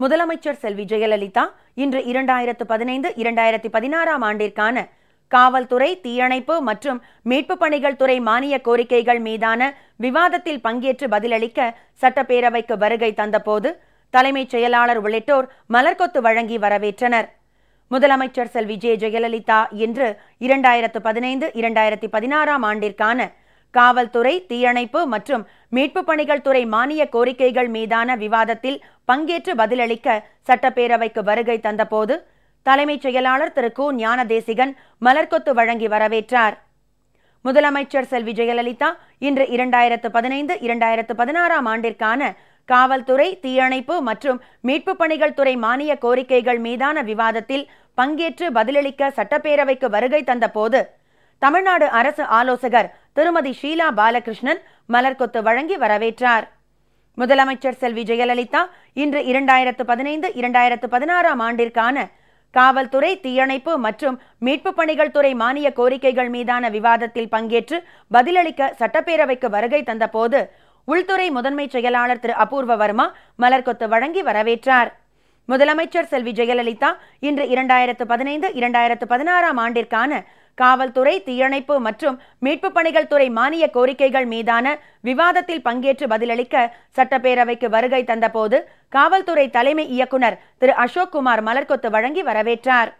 முதலமைச்சர் செல்வி ஜெயலலிதா இன்று இரண்டாயிரத்து பதினைந்து இரண்டாயிரத்தி பதினாறாம் ஆண்டிற்கான காவல்துறை தீயணைப்பு மற்றும் மீட்புப் பணிகள் துறை மானிய கோரிக்கைகள் மீதான விவாதத்தில் பங்கேற்று பதிலளிக்க சட்டப்பேரவைக்கு வருகை தந்தபோது தலைமைச் செயலாளர் உள்ளிட்டோர் மலர்கொத்து வழங்கி வரவேற்றனர். முதலமைச்சர் செல்வி ஜே. ஜெயலலிதா இன்று இரண்டாயிரத்து பதினைந்து இரண்டாயிரத்தி பதினாறாம் ஆண்டிற்கான காவல்துறை தீயணைப்பு மற்றும் மீட்பு பணிகள் துறை மானிய கோரிக்கைகள் மீதான விவாதத்தில் பங்கேற்று பதிலளிக்க சட்டப்பேரவைக்கு வருகை தந்தபோது தலைமைச் செயலாளர் திரு. கு. ஞானதேசிகன் மலர்கொத்து வழங்கி வரவேற்றார். முதலமைச்சர் செல்வி ஜெயலலிதா இன்று இரண்டாயிரத்து பதினைந்து இரண்டாயிரத்து பதினாறாம் ஆண்டிற்கான காவல்துறை தீயணைப்பு மற்றும் மீட்பு பணிகள் துறை மானிய கோரிக்கைகள் மீதான விவாதத்தில் பங்கேற்று பதிலளிக்க சட்டப்பேரவைக்கு வருகை தந்தபோது தமிழ்நாடு அரசு ஆலோசகர் திருமதி ஷீலா பாலகிருஷ்ணன் மலர்கொத்து வழங்கி வரவேற்றார். முதலமைச்சர் செல்வி ஜெயலலிதா இன்று இரண்டாயிரத்து பதினைந்து இரண்டாயிரத்து பதினாறாம் ஆண்டிற்கான காவல்துறை தீயணைப்பு மற்றும் மீட்பு பணிகள் துறை மானிய கோரிக்கைகள் மீதான விவாதத்தில் பங்கேற்று பதிலளிக்க சட்டப்பேரவைக்கு வருகை தந்தபோது உள்துறை முதன்மை செயலாளர் திரு. அபூர்வ வர்மா மலர்கொத்து வழங்கி வரவேற்றார். முதலமைச்சர் செல்வி ஜெயலலிதா இன்று இரண்டாயிரத்து பதினைந்து இரண்டாயிரத்து பதினாறாம் ஆண்டிற்கான காவல்துறை தீயணைப்பு மற்றும் மீட்புப் பணிகள் துறை மானிய கோரிக்கைகள் மீதான விவாதத்தில் பங்கேற்று பதிலளிக்க சட்டப்பேரவைக்கு வருகை தந்தபோது காவல்துறை தலைமை இயக்குனர் திரு அசோக் குமார் மலர்கொத்து வழங்கி வரவேற்றார்.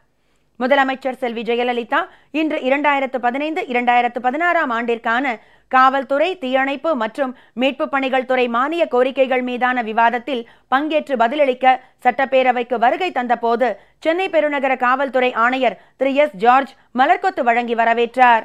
முதலமைச்சர் செல்வி ஜெயலலிதா இன்று இரண்டாயிரத்து பதினைந்து இரண்டாயிரத்து பதினாறாம் ஆண்டிற்கான காவல்துறை தீயணைப்பு மற்றும் மீட்பு பணிகள் துறை மானிய கோரிக்கைகள் மீதான விவாதத்தில் பங்கேற்று பதிலளிக்க சட்டப்பேரவைக்கு வருகை தந்தபோது சென்னை பெருநகர காவல்துறை ஆணையர் திரு எஸ் ஜார்ஜ் மலர்கொத்து வழங்கி வரவேற்றார்.